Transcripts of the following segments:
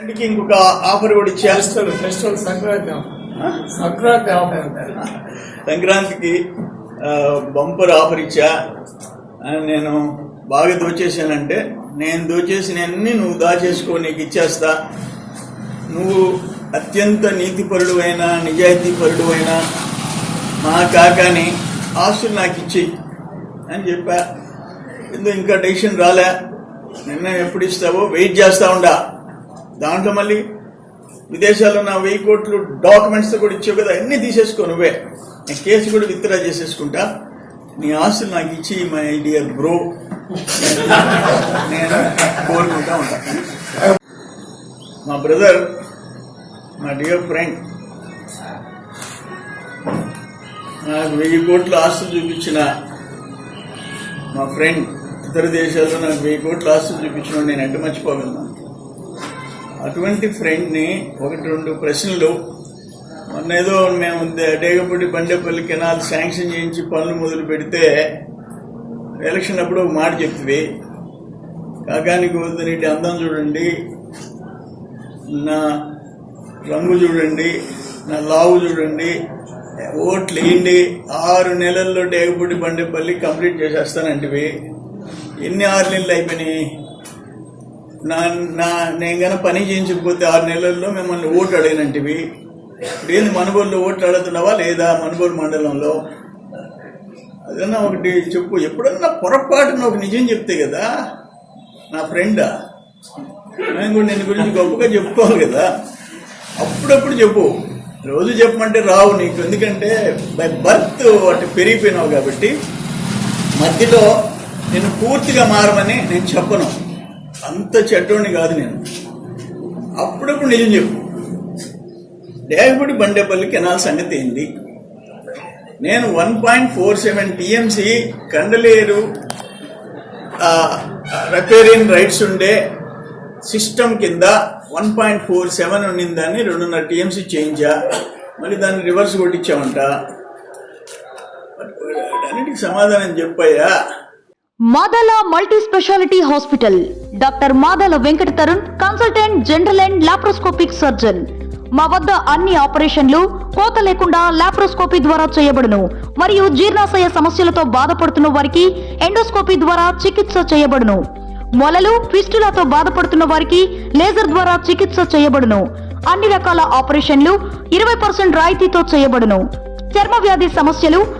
ఫ్రెండ్కి ఇంకొక ఆఫర్ కూడా ఇచ్చా ఫెస్టివల్ సంక్రాంతి. సంక్రాంతి ఆఫర్ అంటారు. సంక్రాంతికి బంపర్ ఆఫర్ ఇచ్చా. ఆ, నేను బాగా దోచేసానంటే నేను దోచేసినన్ని నువ్వు దాచేసుకో నీకు ఇచ్చేస్తా. నువ్వు అత్యంత నీతిపరుడు అయినా నిజాయితీపరుడు అయినా మా కాకాని ఆస్తులు నాకు ఇచ్చేయి అని చెప్పా. ఎందుకు ఇంకా డెసిషన్ రాలే? నిన్న ఎప్పుడు ఇస్తావో వెయిట్ చేస్తా ఉండా. దాంట్లో మళ్ళీ విదేశాల్లో నా వెయ్యి కోట్లు డాక్యుమెంట్స్ కూడా ఇచ్చావు కదా అన్ని తీసేసుకో నువ్వే. నేను కేసు కూడా విత్డ్రా చేసేసుకుంటా. నీ ఆస్తులు నాకు ఇచ్చి మై డియర్ బ్రో. నేను కోరుకుంటా ఉంటా. మా బ్రదర్ మా డియర్ ఫ్రెండ్ నాకు వెయ్యి కోట్ల ఆస్తులు చూపించిన మా ఫ్రెండ్ ఇతర దేశాల్లో నాకు వెయ్యి కోట్ల ఆస్తులు చూపించిన నేను ఎట్ట మర్చిపోగలను? అటువంటి ఫ్రెండ్ని ఒకటి రెండు ప్రశ్నలు. మొన్న ఏదో మేము డేగపూడి బండేపల్లి కెనాల్ శాంక్షన్ చేయించి పనులు మొదలు పెడితే ఎలక్షన్ అప్పుడు ఒక మాట చెప్తుంది కాకానికి వద్దనీటి అందం చూడండి నా రంగు చూడండి నా లావు చూడండి ఓట్లు వేయండి ఆరు నెలల్లో డేగపూడి బండేపల్లి కంప్లీట్ చేసేస్తానంటివి. ఎన్ని ఆరు నెలలు అయిపోయినాయి? నా నా నేను కనుక పని చేయించకపోతే ఆరు నెలల్లో మిమ్మల్ని ఓటు అడిగినంటివి. లేదు మనుగోలులో ఓట్లు అడుగుతున్నావా లేదా మనుగోలు మండలంలో? అదన్నా ఒకటి చెప్పు. ఎప్పుడన్నా పొరపాటున ఒక నిజం చెప్తే కదా నా ఫ్రెండా నేను కూడా నేను గురించి గొప్పగా చెప్పుకోవాలి కదా. అప్పుడప్పుడు చెప్పు. రోజు చెప్పమంటే రావు నీకు. ఎందుకంటే బై బర్త్ అటు పెరిగిపోయినావు కాబట్టి మధ్యలో నేను పూర్తిగా మారమని నేను చెప్పను. అంత చెడ్డోడిని కాదు నేను. అప్పుడప్పుడు నిజం చెప్పు. డేగపూడి బండేపల్లి కెనాల్ సంగతి ఏంటి నేను one point four seven TMC Kandaleru repairing rights ఉండే సిస్టమ్ కింద వన్ పాయింట్ ఫోర్ సెవెన్ ఉండిందని రెండున్నర టీఎంసీ చేయించా. మళ్ళీ దాన్ని రివర్స్ కొట్టించామంట. అన్నిటికి సమాధానం చెప్పయ్యా. Madala multi speciality hospital. Doctor Madala Venkata Tarun consultant general and laparoscopic surgeon. మా వద్ద అన్ని ఆపరేషన్లు కోత లేకుండా లాప్రోస్కోపీ ద్వారా చేయబడును. మరియు జీర్ణాశయ సమస్యలతో బాధపడుతున్న వారికి ఎండోస్కోపీ ద్వారా చికిత్స చేయబడును. మొలలు ఫిస్టులతో బాధపడుతున్న వారికి లేజర్ ద్వారా చికిత్స చేయబడును. అన్ని రకాల ఆపరేషన్లు ఇరవై పర్సెంట్ రాయితీతో చేయబడును. చర్మ వ్యాధి సమస్యలు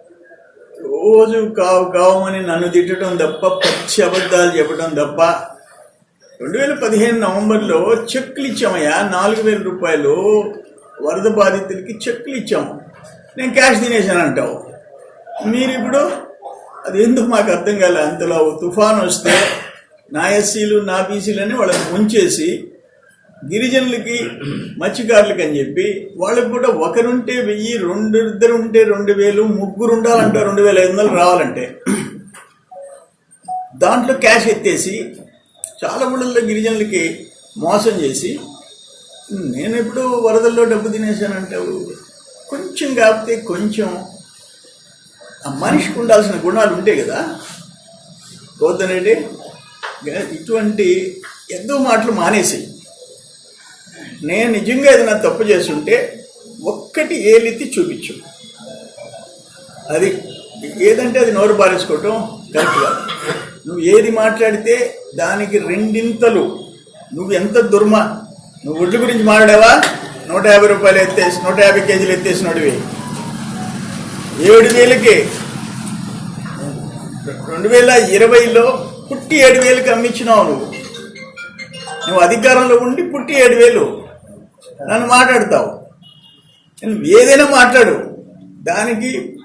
రోజు కావు కావమని నన్ను తిట్టడం తప్ప పచ్చి అబద్ధాలు చెప్పడం తప్ప రెండు వేల పదిహేను నవంబర్లో చెక్లు ఇచ్చామయ్యా. నాలుగు వేల రూపాయలు వరద బాధితులకి చెక్లు ఇచ్చాము నేను క్యాష్ తినేసాను అంటావు. మీరు ఇప్పుడు అది ఎందుకు మాకు అర్థం కాలే. అంతలో తుఫాన్ వస్తే నా ఎస్సీలు నా బీసీలని వాళ్ళని ముంచేసి గిరిజనులకి మత్స్యకారులకి అని చెప్పి వాళ్ళకి కూడా ఒకరుంటే వెయ్యి రెండు ఇద్దరు ఉంటే రెండు వేలు ముగ్గురు ఉండాలంటే రెండు వేల ఐదు వందలు రావాలంటే. దాంట్లో క్యాష్ ఎత్తేసి చాలా ఊళ్ళల్లో గిరిజనులకి మోసం చేసి నేను ఎప్పుడు వరదల్లో డబ్బు తినేసానంటావు కొంచెం కాకపోతే కొంచెం ఆ మనిషికి ఉండాల్సిన గుణాలు ఉంటాయి కదా. పోతనేటి ఇటువంటి ఎంతో మాటలు మానేసి నేను నిజంగా ఏదైనా తప్పు చేస్తుంటే ఒక్కటి ఏలెత్తి చూపించు. అది ఏదంటే అది నోరు పారేసుకోవటం కరెక్ట్ కాదు. నువ్వు ఏది మాట్లాడితే దానికి రెండింతలు. నువ్వు ఎంత దుర్మ. నువ్వు ఒడ్ల గురించి మాట్లాడావా? నూట యాభై రూపాయలు ఎత్తేసి నూట యాభై కేజీలు ఎత్తేసినోడివి ఏడు వేలకి. రెండు వేల ఇరవైలో పుట్టి ఏడు వేలకి అమ్మించినావు నువ్వు. నువ్వు అధికారంలో ఉండి పుట్టి ఏడు వేలు. నన్ను మాట్లాడతావు. ఏదైనా మాట్లాడు. దానికి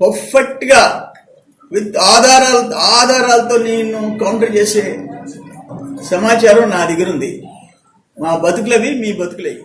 పర్ఫెక్ట్గా విత్ ఆధారాలు ఆధారాలతో నేను కౌంటర్ చేసే సమాచారం నా దగ్గర ఉంది. మా బతుకులవి మీ బతుకులవి.